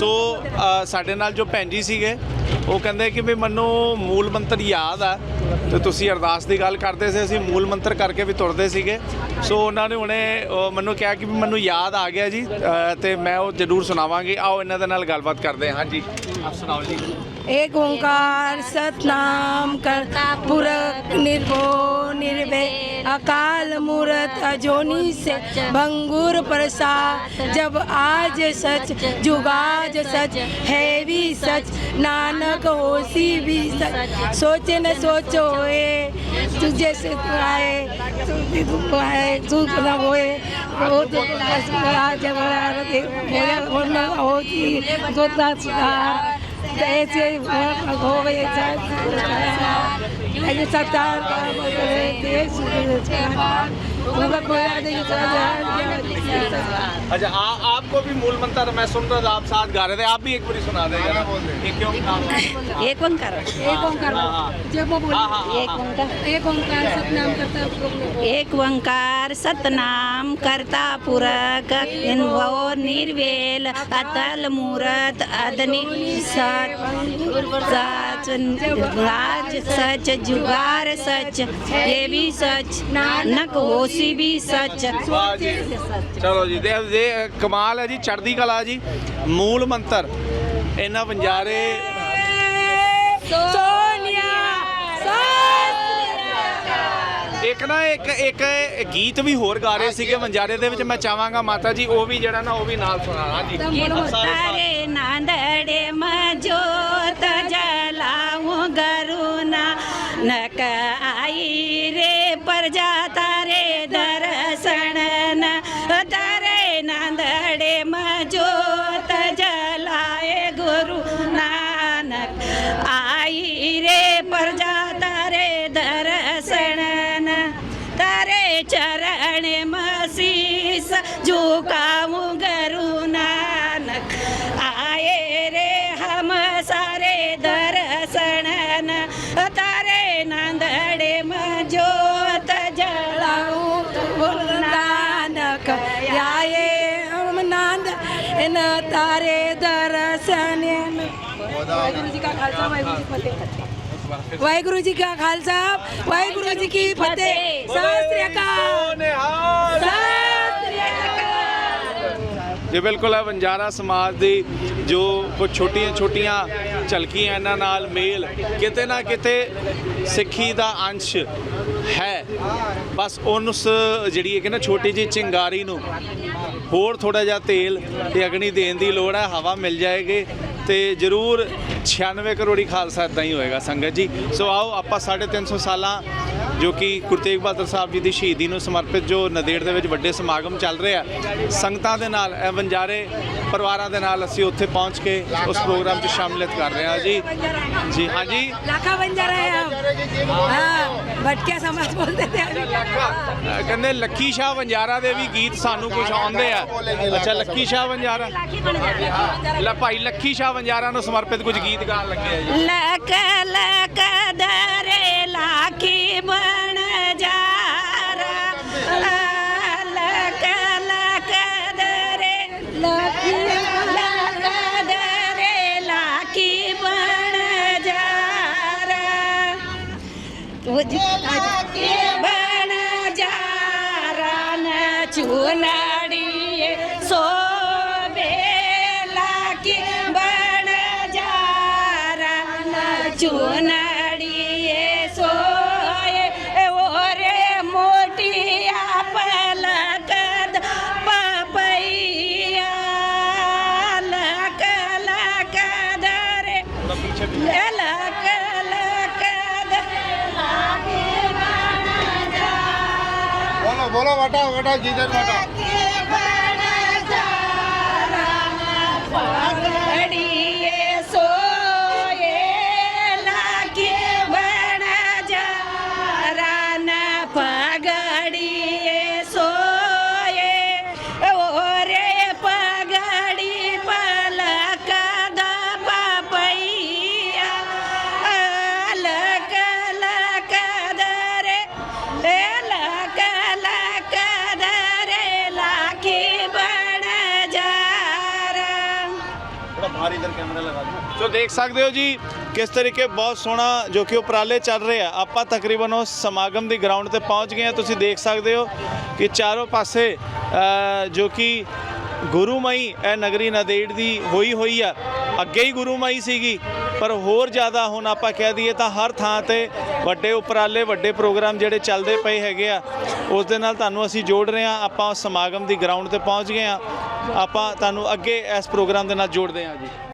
ਸੋ ਸਾਡੇ ਨਾਲ ਜੋ ਭੈਣ ਜੀ ਸੀਗੇ, ਉਹ ਕਹਿੰਦੇ ਕਿ ਵੀ ਮੈਨੂੰ ਮੂਲ ਮੰਤਰ ਯਾਦ ਆ। ਤੇ ਤੁਸੀਂ ਅਰਦਾਸ ਦੀ ਗੱਲ ਕਰਦੇ ਸੀ, ਅਸੀਂ ਮੂਲ ਮੰਤਰ ਕਰਕੇ ਵੀ ਤੁਰਦੇ ਸੀਗੇ। ਸੋ ਉਹਨਾਂ ਨੇ ਹੁਣੇ ਮੈਨੂੰ ਕਿਹਾ ਕਿ ਮੈਨੂੰ ਯਾਦ ਆ ਗਿਆ ਜੀ। ਤੇ ਮੈਂ ਉਹ ਜ਼ਰੂਰ ਸੁਣਾਵਾਂਗੀ। ਆਓ ਇਹਨਾਂ ਦੇ ਨਾਲ ਗੱਲਬਾਤ ਕਰਦੇ ਹਾਂ ਜੀ ਸੁਣਾਓ ਜੀ। ਏਕ ਓੰਕਾਰ ਸਤਨਾਮ ਕਰਤਾ ਪੁਰਖ ਨਿਰਭਉ अकाल मूर्त अजोनी से भंगुर प्रसाद जब आज सच जुगाज सच है भी सच नानक होसी भी सच सोचे न सोचो होए तुझे से तू आए तू तू आए तू ना होए वो तो बोला बोलना होती तो सुधार ऐसे हो गए ऐसे सत्तार देश उनका कोई नहीं अच्छा आ, आपको भी मूल मंत्र मैं सुन रहा था आप साथ गा रहे थे आप भी एक बारी सुना हाँ, हाँ। एक ओंकार। हाँ, एक ओंकार। जब वो एक ओंकार। सतनाम करता एक ओंकार सतनाम करता पुरक वो निर्वेल अतल मूरत अदनि सच। सच जुगार सच। देवी सच। नक होशी भी सच। चलो जी देव ਤੇ ਕਮਾਲ ਹੈ ਜੀ ਚੜਦੀ ਕਲਾ ਜੀ। ਮੂਲ ਮੰਤਰ ਇਹਨਾਂ ਵੰਜਾਰੇ ਸੋਨੀਆ ਇੱਕ ਨਾ ਇੱਕ ਇੱਕ ਗੀਤ ਵੀ ਹੋਰ ਗਾ ਰਹੇ ਸੀਗੇ ਵੰਜਾਰੇ ਦੇ ਵਿੱਚ ਮੈਂ ਚਾਹਾਂਗਾ ਮਾਤਾ ਜੀ ਉਹ ਵੀ ਜਿਹੜਾ ਨਾ ਉਹ ਵੀ ਨਾਲ ਸੁਣਾਣਾ ਜੀ પડે મજોત જલાય ગુરુ નાનક. આઈ રે પ્રજા તારે દર્શન તારે ચરણે મસીસ ઝુકાવું ગરુ નાનક. આયે રે હમ સારે દર્શન તારે નાંદડે મજો ਵਾਹਿਗੁਰੂ ਜੀ ਕਾ ਖਾਲਸਾ ਵਾਹਿਗੁਰੂ ਜੀ ਕੀ ਫਤਿਹ ਵਾਹਿਗੁਰੂ ਜੀ ਕਾ ਖਾਲਸਾ ਵਾਹਿਗੁਰੂ ਜੀ ਕੀ ਫਤਿਹ ਸਤਿ ਸ੍ਰੀ ਅਕਾਲ ਜੇ ਬਿਲਕੁਲ ਹੈ ਵੰਜਾਰਾ ਸਮਾਜ ਦੀ ਜੋ ਕੋ ਛੋਟੀਆਂ ਛੋਟੀਆਂ ਝਲਕੀਆਂ ਇਹਨਾਂ ਨਾਲ ਮੇਲ ਕਿਤੇ ਨਾ ਕਿਤੇ ਸਿੱਖੀ ਦਾ ਅੰਸ਼ ਹੈ ਬਸ ਉਸ ਜਿਹੜੀ ਹੈ ਕਿ ਨਾ ਛੋਟੀ ਜੀ ਚਿੰਗਾਰੀ ਨੂੰ ਹੋਰ ਥੋੜਾ ਜਿਹਾ ਤੇਲ ਅਗਨੀ ਦੇਣ ਦੀ ਲੋੜ ਹੈ ਹਵਾ ਮਿਲ ਜਾਏਗੀ ਤੇ ਜ਼ਰੂਰ 96 ਕਰੋੜੀ ਖਾਲਸਾ ਇਦਾਂ ਹੀ ਹੋਏਗਾ, ਸੰਗਤ ਜੀ। ਸੋ ਆਓ, ਆਪਾਂ 350 ਸਾਲਾਂ ਜੋ ਕਿ ਗੁਰੂ ਤੇਗ ਬਹਾਦਰ ਸਾਹਿਬ ਜੀ ਦੀ ਸ਼ਹੀਦੀ ਨੂੰ ਸਮਰਪਿਤ ਜੋ ਨਦੇੜ ਦੇ ਵਿੱਚ ਵੱਡੇ ਸਮਾਗਮ ਚੱਲ ਰਹੇ ਆ, ਸੰਗਤਾਂ ਦੇ ਨਾਲ, ਇਹ ਵੰਜਾਰੇ ਪਰਿਵਾਰਾਂ ਦੇ ਨਾਲ ਅਸੀਂ ਉੱਥੇ ਪਹੁੰਚ ਕੇ ਉਸ ਪ੍ਰੋਗਰਾਮ 'ਚ ਸ਼ਾਮਿਲਤ ਕਰ ਰਹੇ ਆ ਜੀ। ਜੀ ਹਾਂ ਜੀ ਲਾਖਾ ਵੰਜਾਰੇ ਆ भटकिया समाज बोलते थे अभी ਅਹ ਕਹਿੰਦੇ ਲੱਖੀ ਸ਼ਾਹ ਵੰਜਾਰਾ ਦੇ ਵੀ ਗੀਤ ਸਾਨੂੰ ਕੁਝ ਆਉਂਦੇ ਆ ਅੱਛਾ ਲੱਖੀ ਸ਼ਾਹ ਵੰਜਾਰਾ ਲੈ ਭਾਈ ਲੱਖੀ ਸ਼ਾਹ ਵੰਜਾਰਾ ਨੂੰ ਸਮਰਪਿਤ ਕੁਝ ਗੀਤ ਗਾਣ ਲੱਗੇ ਆ ਜੀ लक लक बाणाच्या रान चुला બોલો વટા વટા જીજર વાટા और इधर कैमरा लगा दो ਸੋ ਦੇਖ ਸਕਦੇ ਹੋ ਜੀ ਕਿਸ ਤਰੀਕੇ ਬਹੁਤ ਸੋਹਣਾ ਜੋ ਕਿ ਉਪਰਾਲੇ ਚੱਲ ਰਹੇ ਆ ਆਪਾਂ ਤਕਰੀਬਨ ਉਸ ਸਮਾਗਮ ਦੀ ਗਰਾਊਂਡ ਤੇ ਪਹੁੰਚ ਗਏ ਆ ਤੁਸੀਂ ਦੇਖ ਸਕਦੇ ਹੋ ਕਿ ਚਾਰੋਂ ਪਾਸੇ ਅ, ਜੋ ਕਿ ਗੁਰੂਮਈ ਇਹ ਨਗਰੀ ਨਦੇੜ ਦੀ ਹੋਈ ਹੋਈ ਆ ਅੱਗੇ ਹੀ ਗੁਰੂਮਈ ਸੀਗੀ ਪਰ ਹੋਰ ਜ਼ਿਆਦਾ ਹੁਣ ਆਪਾਂ ਕਹਿ ਦਈਏ ਤਾਂ ਹਰ ਥਾਂ ਤੇ ਵੱਡੇ ਉਪਰਾਲੇ, ਵੱਡੇ ਪ੍ਰੋਗਰਾਮ ਜਿਹੜੇ ਚੱਲਦੇ ਪਏ ਹੈਗੇ ਆ, ਉਸ ਦੇ ਨਾਲ ਤੁਹਾਨੂੰ ਅਸੀਂ ਜੋੜ ਰਹੇ ਆ ਆਪਾਂ ਉਸ ਸਮਾਗਮ ਦੀ ਗਰਾਊਂਡ ਤੇ ਪਹੁੰਚ ਗਏ ਆ ਆਪਾਂ ਤੁਹਾਨੂੰ ਅੱਗੇ ਇਸ ਪ੍ਰੋਗਰਾਮ ਦੇ ਨਾਲ ਜੋੜਦੇ ਆ ਜੀ।